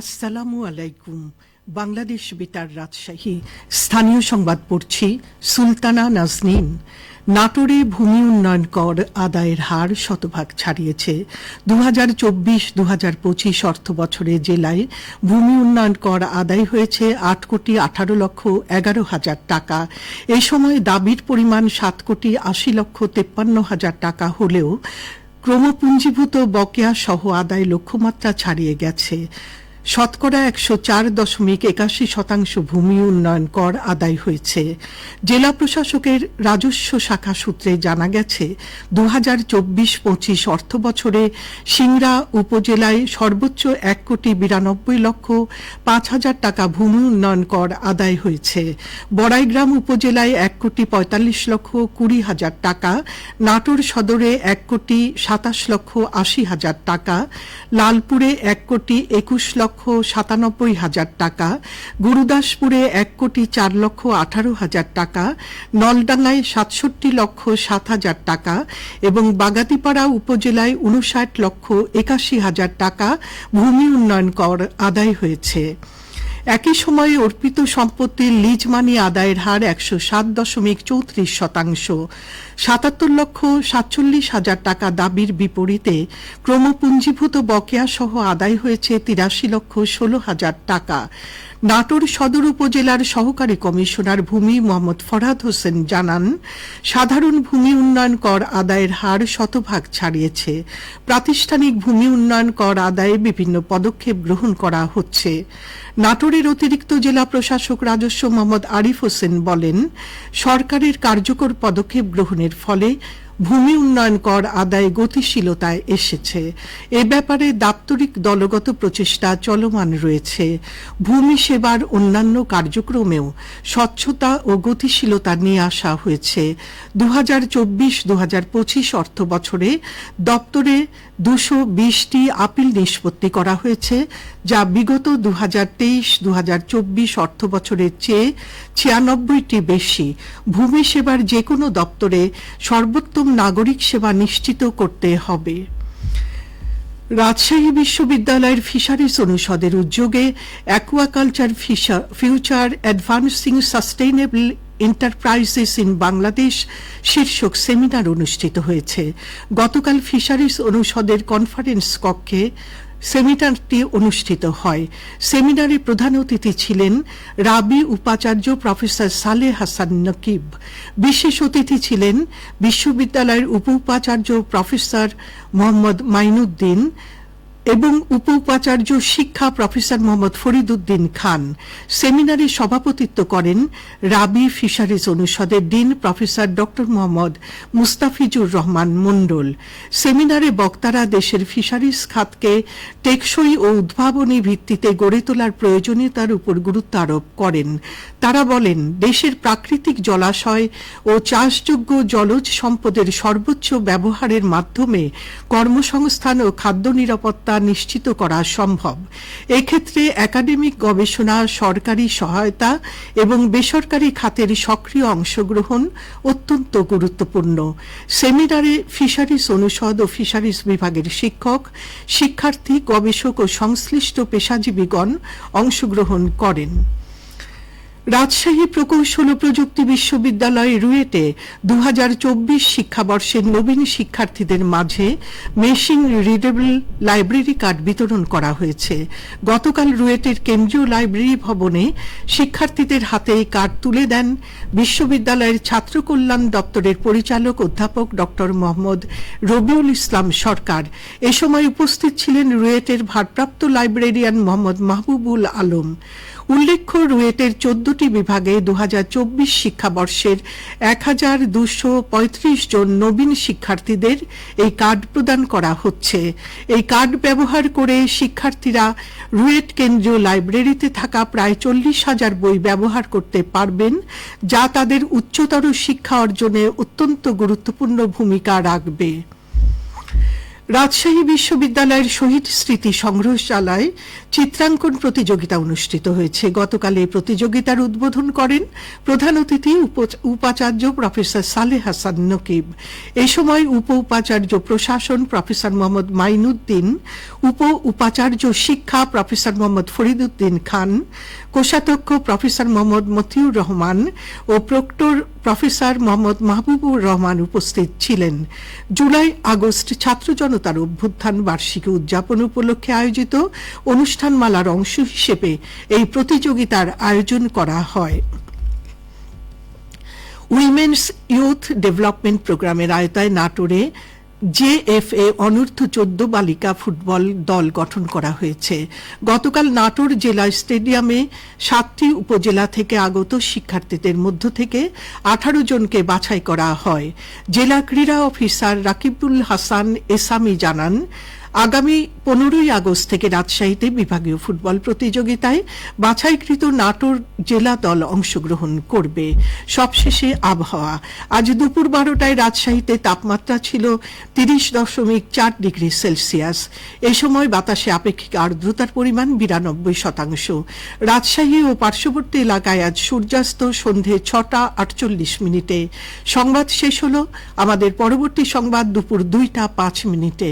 আসসালামু আলাইকুম। বাংলাদেশ বেতার রাজশাহী। স্থানীয় সংবাদ পড়ছি সুলতানা নাজনীন। নাটোরে ভূমি উন্নয়ন কর আদায়ের হার শতভাগ ছাড়িয়েছে। দু হাজার চব্বিশ দু হাজার পঁচিশ অর্থ বছরে জেলায় ভূমি উন্নয়ন কর আদায় হয়েছে আট কোটি আঠারো লক্ষ এগারো হাজার টাকা। এ সময় দাবির পরিমাণ সাত কোটি আশি লক্ষ তেপ্পান্ন হাজার টাকা হলেও ক্রমপুঞ্জীভূত বকেয়া সহ আদায় লক্ষ্যমাত্রা ছাড়িয়ে গেছে। শতকরা একশো চার দশমিক একাশি শতাংশ ভূমি উন্নয়ন কর আদায় হয়েছে। জেলা প্রশাসকের রাজস্ব শাখা সূত্রে জানা গেছে দু হাজার চব্বিশ পঁচিশ অর্থ বছরে সিংড়া উপজেলায় সর্বোচ্চ এক কোটি বিরানব্বই লক্ষ পাঁচ হাজার টাকা ভূমি উন্নয়ন কর আদায় হয়েছে। বড়াইগ্রাম উপজেলায় এক কোটি পঁয়তাল্লিশ লক্ষ কুড়ি হাজার টাকা, নাটোর সদরে এক কোটি সাতাশ লক্ষ আশি হাজার টাকা, লালপুরে এক কোটি একুশ লক্ষ সাতানব্বই হাজার টাকা, গুরুদাসপুরে এক কোটি চার লক্ষ আঠারো হাজার টাকা, নলডাঙ্গায় সাতষট্টি লক্ষ সাত হাজার টাকা এবং বাগাতিপাড়া উপজেলায় উনষাট লক্ষ একাশি হাজার টাকা ভূমি উন্নয়ন কর আদায় হয়েছে। একই সময়ে অর্পিত সম্পত্তির লিজ মানি আদায়ের হার একশো সাত দশমিক চৌত্রিশ শতাংশ। সাতাত্তর লক্ষ সাতচল্লিশ হাজার টাকা দাবির বিপরীতে ক্রমপুঞ্জীভূত বকেয়া সহ আদায় হয়েছে তিরাশি লক্ষ ষোলো হাজার টাকা। নাটোর সদর উপজেলার সহকারী কমিশনার ভূমি মোহাম্মদ ফরহাদ হোসেন জানান, সাধারণ ভূমি উন্নয়ন কর আদায়ের হার শতভাগ ছাড়িয়েছে। প্রাতিষ্ঠানিক ভূমি উন্নয়ন কর আদায়ে বিভিন্ন পদক্ষেপ গ্রহণ করা হচ্ছে। নাটোরের অতিরিক্ত জেলা প্রশাসক রাজস্ব মোহাম্মদ আরিফ হোসেন বলেন, সরকারের কার্যকর পদক্ষেপ গ্রহণের ফলে ভূমি উন্নয়ন কর আদায় গতিশীলতায় এসেছে। এ ব্যাপারে দাপ্তরিক দলগত প্রচেষ্টা চলমান রয়েছে। ভূমি সেবার অন্যান্য কার্যক্রমেও স্বচ্ছতা ও গতিশীলতা নিয়ে আসা হয়েছে। দু হাজার চব্বিশ দু হাজার পঁচিশ অর্থ বছরে দপ্তরে দুশো বিশটি আপিল নিষ্পত্তি করা হয়েছে, যা বিগত দু হাজার তেইশ দু হাজার চব্বিশ অর্থ বছরের চেয়ে ছিয়ানব্বইটি বেশি। ভূমি সেবার যে কোনো দপ্তরে সর্বোত্তম নাগরিক সেবা নিশ্চিত করতে হবে। রাজশাহী বিশ্ববিদ্যালয়ের ফিশারিজ অনুষদের উদ্যোগে aquaculture future advancing sustainable enterprises in Bangladesh শীর্ষক সেমিনার অনুষ্ঠিত হয়েছে। গতকাল ফিশারিজ অনুষদের কনফারেন্স কক্ষে সেমিনারটি অনুষ্ঠিত হয়। সেমিনারে প্রধান অতিথি ছিলেন রাবি উপাচার্য প্রফেসর সালে হাসান নকিব। বিশেষ অতিথি ছিলেন বিশ্ববিদ্যালয়ের উপ উপাচার্য প্রফেসর মোহাম্মদ মাইনুদ্দিন। এবং উপ উপাচার্য শিক্ষা প্রফেসর মোহাম্মদ ফরিদুদ্দিন খান। সেমিনারে সভাপতিত্ব করেন রাবি ফিশারিজ অনুষদের ডিন প্রফেসর ড মোহাম্মদ মুস্তাফিজুর রহমান মণ্ডল। সেমিনারে বক্তারা দেশের ফিশারিজ খাতকে টেকসই ও উদ্ভাবনী ভিত্তিতে গড়ে তোলার প্রয়োজনীয়তার উপর গুরুত্ব আরোপ করেন। তারা বলেন, দেশের প্রাকৃতিক জলাশয় ও চাষযোগ্য জলজ সম্পদের সর্বোচ্চ ব্যবহারের মাধ্যমে কর্মসংস্থান ও খাদ্য নিরাপত্তা নিশ্চিত করা সম্ভব। এক্ষেত্রে একাডেমিক গবেষণা, সরকারি সহায়তা এবং বেসরকারি খাতের সক্রিয় অংশগ্রহণ অত্যন্ত গুরুত্বপূর্ণ। সেমিনারে ফিশারিজ অনুষদ ও ফিশারিজ বিভাগের শিক্ষক, শিক্ষার্থী, গবেষক ও সংশ্লিষ্ট পেশাজীবীগণ অংশগ্রহণ করেন। রাজশাহী প্রকৌশল ও প্রযুক্তি বিশ্ববিদ্যালয় রুয়েটে দু হাজার চব্বিশ শিক্ষাবর্ষের নবীন শিক্ষার্থীদের মাঝে মেশিন রিডেবল লাইব্রেরি কার্ড বিতরণ করা হয়েছে। গতকাল রুয়েটের কেন্দ্রীয় লাইব্রেরি ভবনে শিক্ষার্থীদের হাতে এই কার্ড তুলে দেন বিশ্ববিদ্যালয়ের ছাত্র কল্যাণ দপ্তরের পরিচালক অধ্যাপক ড. মোহাম্মদ রবিউল ইসলাম সরকার। এ সময় উপস্থিত ছিলেন রুয়েটের ভারপ্রাপ্ত লাইব্রেরিয়ান মোহাম্মদ মাহবুবুল আলম। উল্লেখ্য রুয়েটের চোদ্দটি বিভাগে দু হাজার চব্বিশ শিক্ষাবর্ষের এক হাজার দুশো পঁয়ত্রিশ জন নবীন শিক্ষার্থীদের এই কার্ড প্রদান করা হচ্ছে। এই কার্ড ব্যবহার করে শিক্ষার্থীরা রুয়েট কেন্দ্রীয় লাইব্রেরিতে থাকা প্রায় চল্লিশ হাজার বই ব্যবহার করতে পারবেন, যা তাদের উচ্চতর শিক্ষা অর্জনে অত্যন্ত গুরুত্বপূর্ণ ভূমিকা রাখবে। রাজশাহী বিশ্ববিদ্যালয়ের শহীদ স্মৃতি সংগ্রহশালায় চিত্রাঙ্কন প্রতিযোগিতা অনুষ্ঠিত হয়েছে। গতকাল এই প্রতিযোগিতার উদ্বোধন করেন প্রধান অতিথি উপাচার্য প্রফেসর সালেহ হাসান নকিব। এ সময় উপ উপাচার্য প্রশাসন প্রফেসর মোহাম্মদ মাইনুদ্দিন, উপ উপাচার্য শিক্ষা প্রফেসর মোহাম্মদ ফরিদুদ্দিন খান, কোষাধ্যক্ষ প্রফেসর মোহাম্মদ মতিউর রহমান ও প্রক্টর প্রফেসর মোহাম্মদ মাহবুবুর রহমান উপস্থিত ছিলেন। জুলাই আগস্ট ছাত্র জনতার অভ্যুত্থান বার্ষিকী উদযাপন উপলক্ষে আয়োজিত অনুষ্ঠানমালার অংশ হিসেবে এই প্রতিযোগিতার আয়োজন করা হয়। উইমেন্স ইউথ ডেভেলপমেন্ট প্রোগ্রামের আয়তায় নাটোরে জেএফএ অনূর্ধ্ব চোদ্দ বালিকা ফুটবল দল গঠন করা হয়েছে। গতকাল নাটোর জেলা স্টেডিয়ামে সাতটি উপজেলা থেকে আগত শিক্ষার্থীদের মধ্য থেকে আঠারো জনকে বাছাই করা হয়। জেলা ক্রীড়া অফিসার রাকিবুল হাসান এসামি জানান আগামী পনেরোই আগস্ট থেকে রাজশাহীতে বিভাগীয় ফুটবল প্রতিযোগিতায় বাছাইকৃত নাটোর জেলা দল অংশগ্রহণ করবে। সবশেষে আবহাওয়া। আজ দুপুর বারোটায় রাজশাহীতে তাপমাত্রা ছিল তিরিশ দশমিক চার ডিগ্রি সেলসিয়াস। এ সময় বাতাসে আপেক্ষিক আর্দ্রতার পরিমাণ বিরানব্বই শতাংশ। রাজশাহী ও পার্শ্ববর্তী এলাকায় আজ সূর্যাস্ত সন্ধে ছটা আটচল্লিশ মিনিটে। সংবাদ শেষ হল। আমাদের পরবর্তী সংবাদ দুপুর দুইটা পাঁচ মিনিটে।